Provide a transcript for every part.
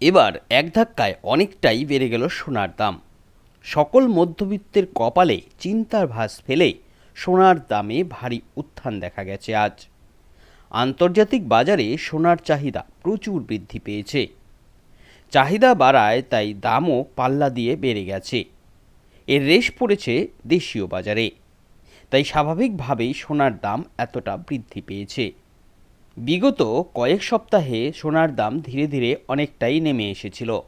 এবার এক ধাক্কায় অনেকটাই বেড়ে গেল সোনার দাম। সকল মধ্যবিত্তের কপালে চিন্তার ভাস ফেলে সোনার দামে ভারী উত্থান দেখা গেছে আজ। আন্তর্জাতিক বাজারে সোনার চাহিদা প্রচুর বৃদ্ধি পেয়েছে। চাহিদা বাড়ায়, তাই দামও পাল্লা দিয়ে বেড়ে গেছে। এর রেশ পড়েছে দেশীয় বাজারে। তাই স্বাভাবিকভাবেই সোনার দাম এতটা বৃদ্ধি পেয়েছে। বিগত কয়েক সপ্তাহে সোনার দাম ধীরে ধীরে অনেকটাই নেমে এসেছিল।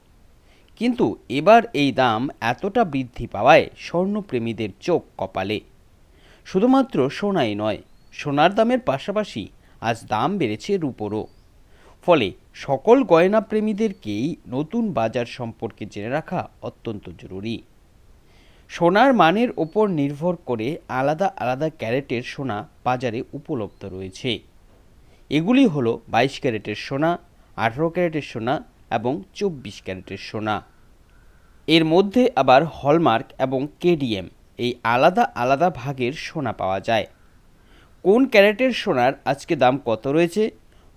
কিন্তু এবার এই দাম এতটা বৃদ্ধি পাওয়ায় স্বর্ণপ্রেমীদের চোখ কপালে। শুধুমাত্র সোনাই নয়, সোনার দামের পাশাপাশি আজ দাম বেড়েছে রূপোরও। ফলে সকল গয়না প্রেমীদেরকেই নতুন বাজার সম্পর্কে জেনে রাখা অত্যন্ত জরুরি। সোনার মানের ওপর নির্ভর করে আলাদা আলাদা ক্যারেটের সোনা বাজারে উপলব্ধ রয়েছে। এগুলি হলো বাইশ ক্যারেটের সোনা, আঠারো ক্যারেটের সোনা এবং চব্বিশ ক্যারেটের সোনা। এর মধ্যে আবার হলমার্ক এবং কেডিএম, এই আলাদা আলাদা ভাগের সোনা পাওয়া যায়। কোন ক্যারেটের সোনার আজকে দাম কত রয়েছে?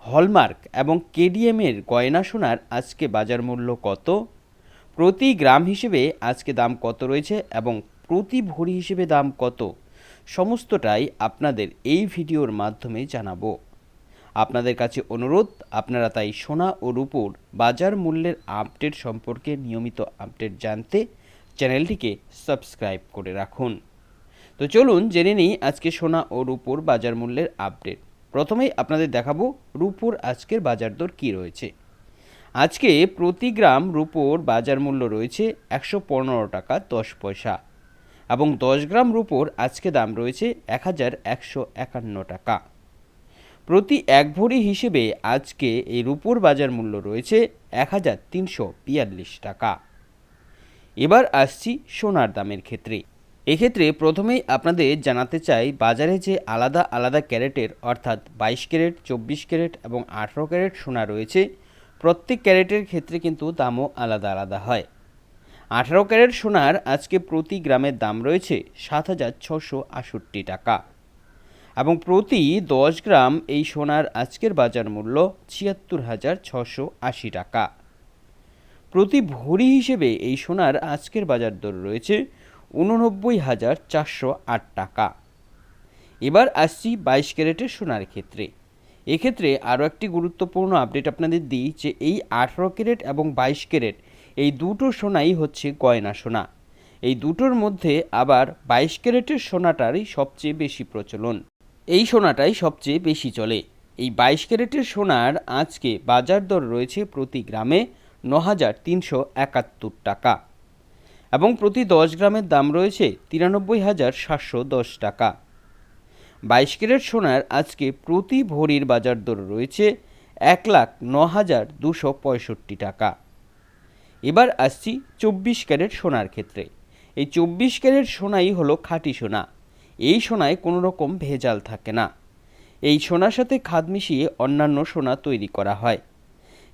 হলমার্ক এবং কেডিএমের গয়না সোনার আজকে বাজার মূল্য কত? প্রতি গ্রাম হিসেবে আজকে দাম কত রয়েছে এবং প্রতি ভরি হিসেবে দাম কত? সমস্তটাই আপনাদের এই ভিডিওর মাধ্যমে জানাব। আপনাদের কাছে অনুরোধ, আপনারা তাই সোনা ও রূপোর বাজার মূল্যের আপডেট সম্পর্কে নিয়মিত আপডেট জানতে চ্যানেলটিকে সাবস্ক্রাইব করে রাখুন। তো চলুন জেনে নিই আজকে সোনা ও রূপোর বাজার মূল্যের আপডেট। প্রথমেই আপনাদের দেখাবো রূপোর আজকের বাজার দর কী রয়েছে। আজকে প্রতি গ্রাম রূপোর বাজার মূল্য রয়েছে একশো পনেরো টাকা দশ পয়সা এবং দশ গ্রাম রূপোর আজকে দাম রয়েছে এক হাজার একশো একান্ন টাকা। প্রতি এক ভরি হিসেবে আজকে এই রূপোর বাজার মূল্য রয়েছে এক হাজার তিনশো বিয়াল্লিশ টাকা। এবার আসছি সোনার দামের ক্ষেত্রে। এক্ষেত্রে প্রথমেই আপনাদের জানাতে চাই, বাজারে যে আলাদা আলাদা ক্যারেটের, অর্থাৎ বাইশ ক্যারেট, চব্বিশ ক্যারেট এবং আঠেরো ক্যারেট সোনা রয়েছে, প্রত্যেক ক্যারেটের ক্ষেত্রে কিন্তু দামও আলাদা আলাদা হয়। আঠারো ক্যারেট সোনার আজকে প্রতি গ্রামের দাম রয়েছে সাত হাজার ছশো আষট্টি টাকা। এবং প্রতি দশ গ্রাম এই সোনার আজকের বাজার মূল্য ছিয়াত্তর হাজার ছশো আশি টাকা। প্রতি ভরি হিসেবে এই সোনার আজকের বাজার দর রয়েছে উননব্বই হাজার চারশো আট টাকা। এবার আসছি বাইশ ক্যারেটের সোনার ক্ষেত্রে। এক্ষেত্রে আরও একটি গুরুত্বপূর্ণ আপডেট আপনাদের দিই যে এই আঠেরো ক্যারেট এবং বাইশ ক্যারেট এই দুটো সোনাই হচ্ছে গয়না সোনা। এই দুটোর মধ্যে আবার বাইশ ক্যারেটের সোনাটারই সবচেয়ে বেশি প্রচলন। এই সোনাটাই সবচেয়ে বেশি চলে। এই বাইশ ক্যারেটের সোনার আজকে বাজার দর রয়েছে প্রতি গ্রামে ন হাজার তিনশো একাত্তর টাকা এবং প্রতি দশ গ্রামের দাম রয়েছে তিরানব্বই হাজার সাতশো দশ টাকা। বাইশ ক্যারেট সোনার আজকে প্রতি ভরির বাজার দর রয়েছে এক লাখ ন হাজার দুশো পঁয়ষট্টি টাকা। এবার আসছি চব্বিশ ক্যারেট সোনার ক্ষেত্রে। এই চব্বিশ ক্যারেট সোনাই হলো খাঁটি সোনা। এই সোনায় কোনো রকম ভেজাল থাকে না। এই সোনার সাথে খাদ মিশিয়ে অন্যান্য সোনা তৈরি করা হয়।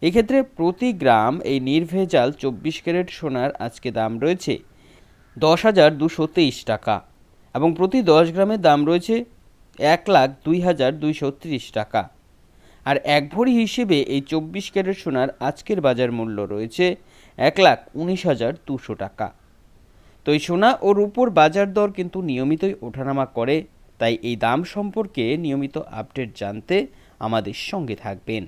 এক্ষেত্রে প্রতি গ্রাম এই নির্ভেজাল চব্বিশ ক্যারেট সোনার আজকে দাম রয়েছে দশ হাজার দুশো তেইশ টাকা এবং প্রতি দশ গ্রামের দাম রয়েছে এক লাখ দুই হাজার দুইশো ত্রিশ টাকা। আর এক ভরি হিসেবে এই চব্বিশ ক্যারেট সোনার আজকের বাজার মূল্য রয়েছে এক লাখ উনিশ হাজার দুশো টাকা। তো এই সোনা ও রূপোর বাজার দর কিন্তু নিয়মিতই ওঠানামা করে, তাই এই দাম সম্পর্কে নিয়মিত আপডেট জানতে আমাদের সঙ্গে থাকবেন।